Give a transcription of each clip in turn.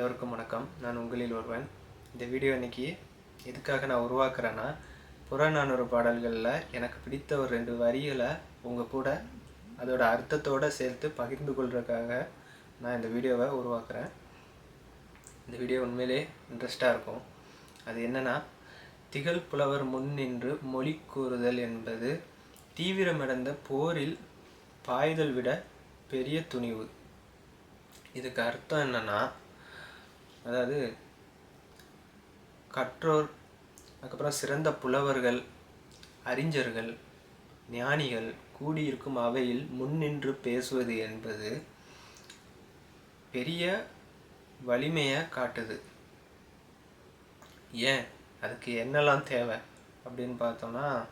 எல்லோருக்கும் வணக்கம். நான் உங்களில் ஒருவன். இந்த வீடியோ இன்றைக்கி எதுக்காக நான் உருவாக்குறேன்னா புறநானூறு பாடல்களில் எனக்கு பிடித்த ஒரு ரெண்டு வரிகளை உங்கள் கூட அதோட அர்த்தத்தோடு சேர்த்து பகிர்ந்து கொள்றதுக்காக நான் இந்த வீடியோவை உருவாக்குறேன். இந்த வீடியோ உண்மையிலே இன்ட்ரெஸ்டாக இருக்கும். அது என்னென்னா திகழ் புலவர் முன் நின்று மொழி கூறுதல் என்பது தீவிரமடைந்த போரில் பாய்தல் விட பெரிய துணிவு. இதுக்கு அர்த்தம் என்னன்னா அதாவது கற்றோர் அதுக்கப்புறம் சிறந்த புலவர்கள் அறிஞர்கள் ஞானிகள் கூடியிருக்கும் அவையில் முன்னின்று பேசுவது என்பது பெரிய வலிமையை காட்டுது. ஏன்? அதுக்கு என்னெல்லாம் தேவை? அப்படின்னு பார்த்தோம்னா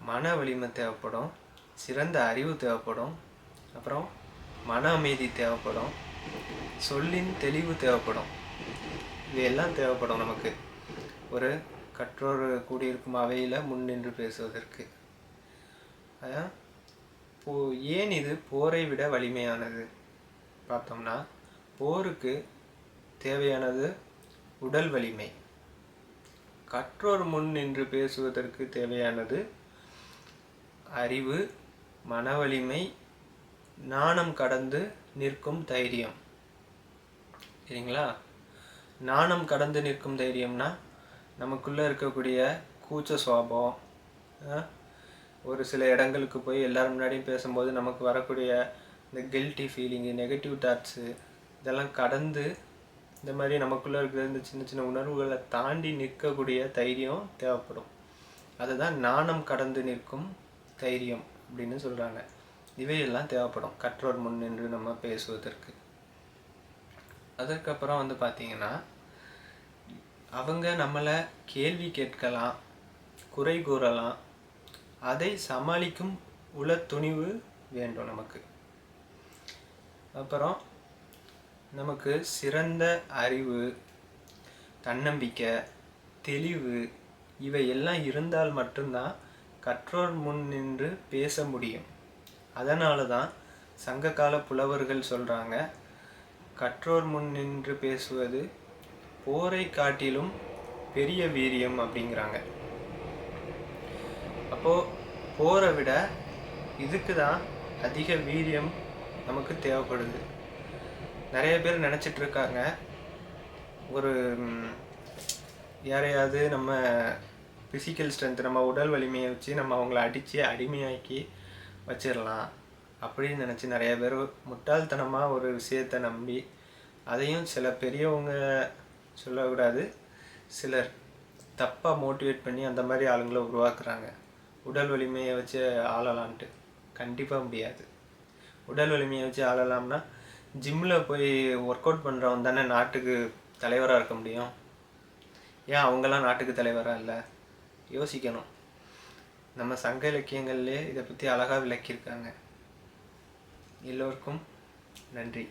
மன வலிமை தேவைப்படும் சிறந்த அறிவு தேவைப்படும் அப்புறம் மன அமைதி தேவைப்படும் சொல்லின் தெளிவு தேவைப்படும். இவையெல்லாம் தேவைப்படும் நமக்கு. ஒரு கற்றோர் கூடியிருக்கும் அவையில் முன்னின்று பேசுவதற்கு. அதான் போ ஏன் இது போரை விட வலிமையானது? பார்த்தோம்னா போருக்கு தேவையானது உடல் வலிமை. கற்றோர் முன் நின்று பேசுவதற்கு தேவையானது அறிவு மன வலிமை நாணம் கடந்து நிற்கும் தைரியம். சரிங்களா? நாணம் கடந்து நிற்கும் தைரியம்னா நமக்குள்ளே இருக்கக்கூடிய கூச்ச சுவாபம் ஒரு சில இடங்களுக்கு போய் எல்லோரும் முன்னாடியும் பேசும்போது நமக்கு வரக்கூடிய இந்த கில்ட்டி ஃபீலிங்கு நெகட்டிவ் தாட்ஸு இதெல்லாம் கடந்து இந்த மாதிரி நமக்குள்ளே இருக்கிற இந்த சின்ன சின்ன உணர்வுகளை தாண்டி நிற்கக்கூடிய தைரியம் தேவைப்படும். அதுதான் நாணம் கடந்து நிற்கும் தைரியம் அப்படின்னு சொல்கிறாங்க இவையெல்லாம் தேவைப்படும். கற்றோர் முன் நின்று நம்ம பேசுவதற்கு. அதற்கப்புறம் வந்து பார்த்தீங்கன்னா அவங்க நம்மளை கேள்வி கேட்கலாம் குறை கூறலாம் அதை சமாளிக்கும் உள துணிவு வேண்டும் நமக்கு. அப்புறம் நமக்கு சிறந்த அறிவு தன்னம்பிக்கை தெளிவு இவை எல்லாம் இருந்தால் மட்டும்தான் கற்றோர் முன் நின்று பேச முடியும். அதனால தான் சங்ககால புலவர்கள் சொல்கிறாங்க கற்றோர் முன் நின்று பேசுவது போரை காட்டிலும் பெரிய வீரியம் அப்படிங்கிறாங்க. அப்போது போரை விட இதுக்கு தான் அதிக வீரியம் நமக்கு தேவைப்படுது. நிறைய பேர் நினச்சிட்டு இருக்காங்க. ஒரு யாரையாவது நம்ம ஃபிசிக்கல் ஸ்ட்ரென்த் நம்ம உடல் வலிமையை வச்சு நம்ம அவங்கள அடித்து அடிமையாக்கி வச்சிடலாம். அப்படின்னு நினச்சி நிறைய பேர் முட்டாள்தனமாக ஒரு விஷயத்தை நம்பி அதையும் சில பெரியவங்க சொல்லக்கூடாது. சிலர் தப்பாக மோட்டிவேட் பண்ணி அந்த மாதிரி ஆளுங்களை உருவாக்குறாங்க. உடல் வலிமையை வச்சு ஆளலான்ட்டு கண்டிப்பாக முடியாது. உடல் வலிமையை வச்சு ஆளலாம்னா ஜிம்மில் போய் ஒர்க் அவுட் பண்ணுறவன் தானே நாட்டுக்கு தலைவராக இருக்க முடியும். ஏன் அவங்கெல்லாம் நாட்டுக்கு தலைவராக இல்லை? யோசிக்கணும். நம்ம சங்க இலக்கியங்கள்லேயே இதை பற்றி அழகாக விளக்கியிருக்காங்க. எல்லோருக்கும் நன்றி.